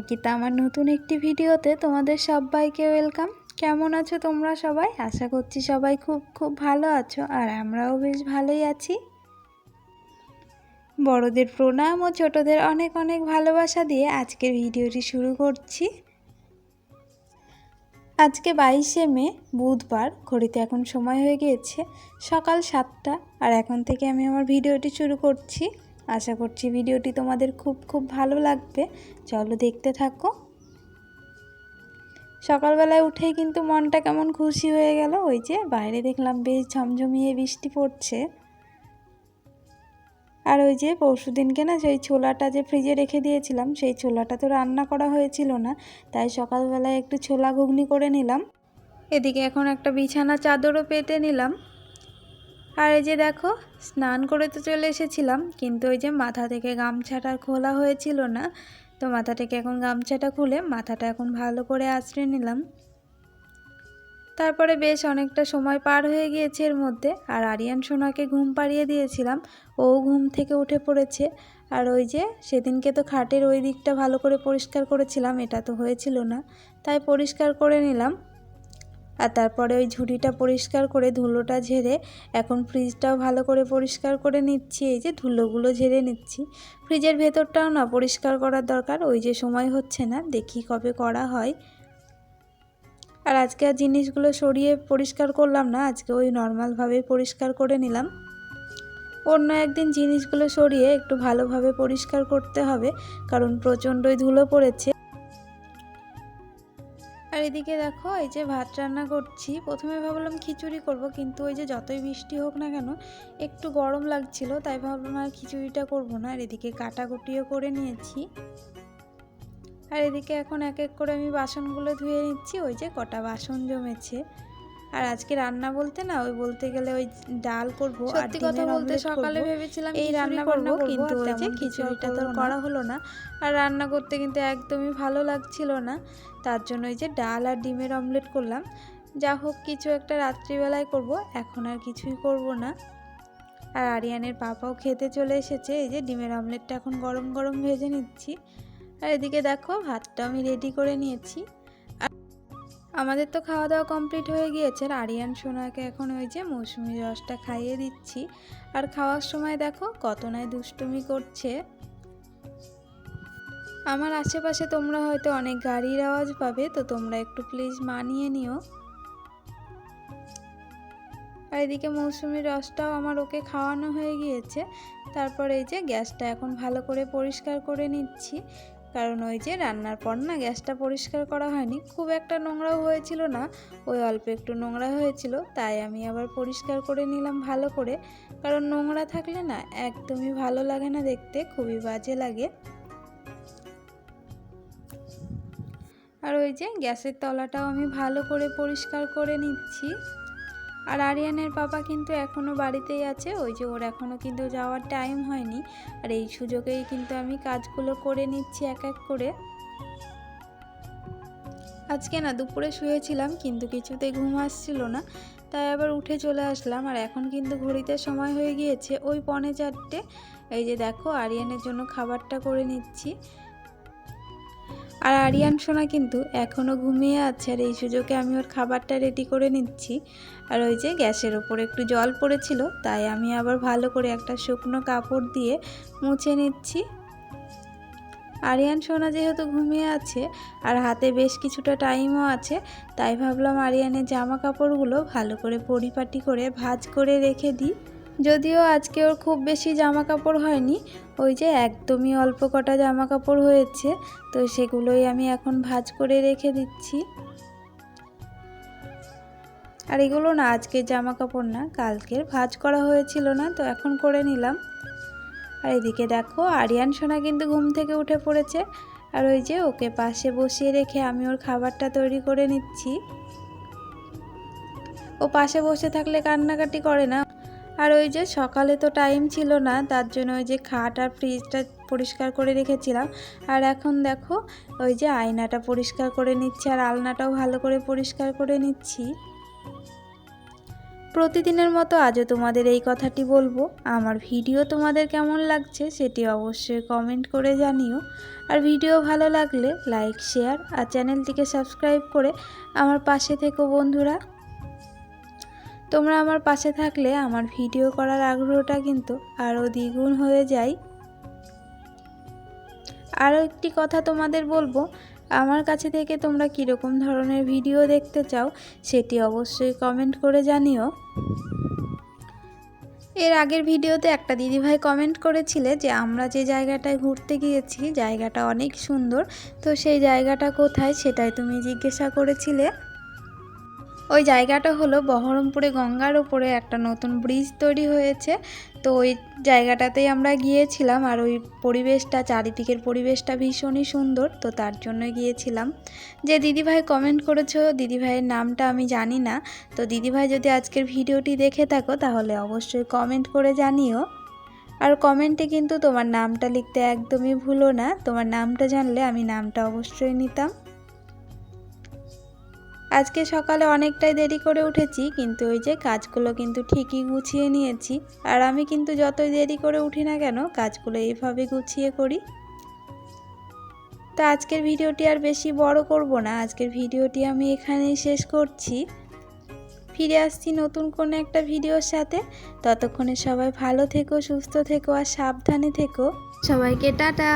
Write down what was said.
অঙ্কিতা, আমার নতুন একটি ভিডিওতে তোমাদের সবাইকে ওয়েলকাম। কেমন আছো তোমরা সবাই? আশা করছি সবাই খুব খুব ভালো আছো আর আমরাও বেশ ভালোই আছি। বড়দের প্রণাম ও ছোটদের অনেক অনেক ভালোবাসা দিয়ে আজকের ভিডিওটি শুরু করছি। আজকে বাইশে মে, বুধবার, ঘড়িতে এখন সময় হয়ে গিয়েছে সকাল সাতটা, আর এখন থেকে আমি আমার ভিডিওটি শুরু করছি। আশা করছি ভিডিওটি তোমাদের খুব খুব ভালো লাগবে। চলো দেখতে থাকো। সকালবেলায় উঠেই কিন্তু মনটা কেমন খুশি হয়ে গেল। ওই যে বাইরে দেখলাম বেশ ঝমঝমিয়ে বৃষ্টি পড়ছে। আর ওই যে পরশু দিনকে না সেই ছোলাটা যে ফ্রিজে রেখে দিয়েছিলাম, সেই ছোলাটা তো রান্না করা হয়েছিল না। তাই সকালবেলায় একটু ছোলা ঘুগনি করে নিলাম। এদিকে এখন একটা বিছানা চাদরও পেতে নিলাম। আর এই যে দেখো, স্নান করে তো চলে এসেছিলাম, কিন্তু ওই যে মাথা থেকে গামছাটা খোলা হয়েছিল না, তো মাথা থেকে এখন গামছাটা খুলে মাথাটা এখন ভালো করে আঁচড়ে নিলাম। তারপরে বেশ অনেকটা সময় পার হয়ে গিয়েছে এর মধ্যে, আর আরিয়ান সোনাকে ঘুম পাড়িয়ে দিয়েছিলাম, ও ঘুম থেকে উঠে পড়েছে, আর ওই যে সেদিনকে তো খাটের ওই দিকটা ভালো করে পরিষ্কার করেছিলাম, এটা তো হয়েছিল না, তাই পরিষ্কার করে নিলাম। আর তারপরে ওই ঝুড়িটা পরিষ্কার করে ধুলোটা ঝেড়ে এখন ফ্রিজটাও ভালো করে পরিষ্কার করে নিচ্ছি। এই যে ধুলোগুলো ঝেড়ে নিচ্ছি। ফ্রিজের ভেতরটাও না পরিষ্কার করার দরকার, ওই যে সময় হচ্ছে না, দেখি কবে করা হয়। আর আজকে আর জিনিসগুলো সরিয়ে পরিষ্কার করলাম না, আজকে ওই নর্মালভাবে পরিষ্কার করে নিলাম। অন্য একদিন জিনিসগুলো সরিয়ে একটু ভালোভাবে পরিষ্কার করতে হবে, কারণ প্রচণ্ডই ধুলো পড়েছে। আর এদিকে দেখো, এই যে ভাত রান্না করছি। প্রথমে ভাবলাম খিচুড়ি করব, কিন্তু ওই যে যতই বৃষ্টি হোক না কেন, একটু গরম লাগছিল, তাই ভাবলাম আর খিচুড়িটা করব না। আর এদিকে কাটাকুটিও করে নিয়েছি। আর এদিকে এখন এক এক করে আমি বাসনগুলো ধুয়ে নিচ্ছি, ওই যে কটা বাসন জমেছে। আর আজকে রান্না বলতে না ওই বলতে গেলে ওই ডাল করব আর কথা বলতে সকালে ভেবেছিলাম এই রান্না করব কিন্তু ওই যে খিচুড়িটা তো করা হলো না। আর রান্না করতে কিন্তু একদমই ভালো লাগছিল না। তার জন্য ওই যে ডাল আর ডিমের অমলেট করলাম। যা হোক কিছু একটা রাত্রিবেলায় করব এখন আর কিছুই করব না। আর আরিয়ানের পাপাও খেতে চলে এসেছে এই যে ডিমের অমলেটটা এখন গরম গরম ভেজে নিচ্ছি। আর এদিকে দেখো ভাতটা আমি রেডি করে নিয়েছি। আমাদের তো খাওয়া দাওয়া কমপ্লিট হয়ে গিয়েছে আর আরিয়ান, সোনাকে এখন ওই যে মৌসুমি রসটা খাইয়ে দিচ্ছি। আর খাওয়ার সময় দেখো কত নয় দুষ্টুমি করছে। আমার আশেপাশে তোমরা হয়তো অনেক গাড়ির আওয়াজ পাবে, তো তোমরা একটু প্লিজ মানিয়ে নিও। আর এদিকে মৌসুমি রসটাও আমার ওকে খাওয়ানো হয়ে গিয়েছে। তারপর এই যে গ্যাসটা এখন ভালো করে পরিষ্কার করে নিচ্ছি। কারণ ওই যে রান্নার পর না গ্যাসটা পরিষ্কার করা হয়নি, খুব একটা নোংরাও হয়েছিল না। ওই অল্প একটু নোংরা হয়েছিল, তাই আমি আবার পরিষ্কার করে নিলাম ভালো করে। কারণ নোংরা থাকলে না একদমই ভালো লাগে না দেখতে, খুবই বাজে লাগে। আর ওই যে গ্যাসের তলাটাও আমি ভালো করে পরিষ্কার করে নিচ্ছি। আর আরিয়ানের পাপা কিন্তু এখনও বাড়িতেই আছে, ওই যে ওর এখনও কিন্তু যাওয়ার টাইম হয়নি। আর এই সুযোগেই কিন্তু আমি কাজগুলো করে নিচ্ছি এক এক করে। আজকে না দুপুরে শুয়েছিলাম, কিন্তু কিছুতে ঘুম আসছিল না, তাই আবার উঠে চলে আসলাম। আর এখন কিন্তু ঘড়িতে সময় হয়ে গিয়েছে, ওই পনে চারটে। এই যে দেখো, আরিয়ানের জন্য খাবারটা করে নিচ্ছি। আর আরিয়ান সোনা কিন্তু এখনও ঘুমিয়ে আছে আর এই সুযোগে আমি ওর খাবারটা রেডি করে নিচ্ছি। আর ওই যে গ্যাসের ওপর একটু জল পড়েছিল, তাই আমি আবার ভালো করে একটা শুকনো কাপড় দিয়ে মুছে নিচ্ছি। আরিয়ান সোনা যেহেতু ঘুমিয়ে আছে আর হাতে বেশ কিছুটা টাইমও আছে, তাই ভাবলাম আরিয়ানের জামা কাপড়গুলো ভালো করে পরিপাটি করে ভাজ করে রেখে দিই। যদিও আজকে ওর খুব বেশি জামা কাপড় হয়নি, ওই যে একদমই অল্প কটা জামা কাপড় হয়েছে, তো সেগুলোই আমি এখন ভাজ করে রেখে দিচ্ছি। আর এগুলো না আজকের জামা কাপড় না, কালকের ভাজ করা হয়েছিল না, তো এখন করে নিলাম। আর এদিকে দেখো, আরিয়ান সোনা কিন্তু ঘুম থেকে উঠে পড়েছে, আর ওই যে ওকে পাশে বসিয়ে রেখে আমি ওর খাবারটা তৈরি করে নিচ্ছি। ও পাশে বসে থাকলে কান্নাকাটি করে না? আর ওই যে সকালে তো টাইম ছিল না, তার জন্য ওই যে খাট আর ফ্রিজটা পরিষ্কার করে রেখেছিলাম। আর এখন দেখো, ওই যে আয়নাটা পরিষ্কার করে নিচ্ছি আর আলনাটাও ভালো করে পরিষ্কার করে নিচ্ছি। প্রতিদিনের মতো আজও তোমাদের এই কথাটি বলব। আমার ভিডিও তোমাদের কেমন লাগছে সেটি অবশ্যই কমেন্ট করে জানিও। আর ভিডিও ভালো লাগলে লাইক শেয়ার আর চ্যানেলটিকে সাবস্ক্রাইব করে আমার পাশে থেকো বন্ধুরা। তোমরা আমার পাশে থাকলে আমার ভিডিও করার আগ্রহটা কিন্তু আরও দ্বিগুণ হয়ে যায়। আরও একটি কথা তোমাদের বলব, আমার কাছে থেকে তোমরা কীরকম ধরনের ভিডিও দেখতে চাও সেটি অবশ্যই কমেন্ট করে জানিও। এর আগের ভিডিওতে একটা দিদিভাই কমেন্ট করেছিলে যে, আমরা যে জায়গাটায় ঘুরতে গিয়েছি, জায়গাটা অনেক সুন্দর, তো সেই জায়গাটা কোথায় সেটাই তুমি জিজ্ঞাসা করেছিলে। ওই জায়গাটা হলো বহরমপুরে গঙ্গার ওপরে একটা নতুন ব্রিজ তৈরি হয়েছে। তো ওই জায়গাটাতেই আমরা গিয়েছিলাম আর ওই পরিবেশটা, চারিদিকের পরিবেশটা ভীষণই সুন্দর। তো তার জন্য গিয়েছিলাম। যে দিদিভাই কমেন্ট করেছ, দিদিভাইয়ের নামটা আমি জানি না। তো দিদিভাই যদি আজকের ভিডিওটি দেখে থাকো, তাহলে অবশ্যই কমেন্ট করে জানিও। আর কমেন্টে কিন্তু তোমার নামটা লিখতে একদমই ভুলো না। তোমার নামটা জানলে আমি নামটা অবশ্যই নিতাম। আজকে সকালে অনেকটাই দেরি করে উঠেছি, কিন্তু ওই যে কাজগুলো কিন্তু ঠিকই গুছিয়ে নিয়েছি। আর আমি কিন্তু যতই দেরি করে উঠি না কেন, কাজগুলো এইভাবে গুছিয়ে করি। তো আজকের ভিডিওটি আর বেশি বড় করব না, আজকের ভিডিওটি আমি এখানেই শেষ করছি। ফিরে আসছি নতুন কোনো একটা ভিডিওর সাথে। ততক্ষণে সবাই ভালো থেকো, সুস্থ থেকো আর সাবধানে থেকো। সবাইকে টাটা।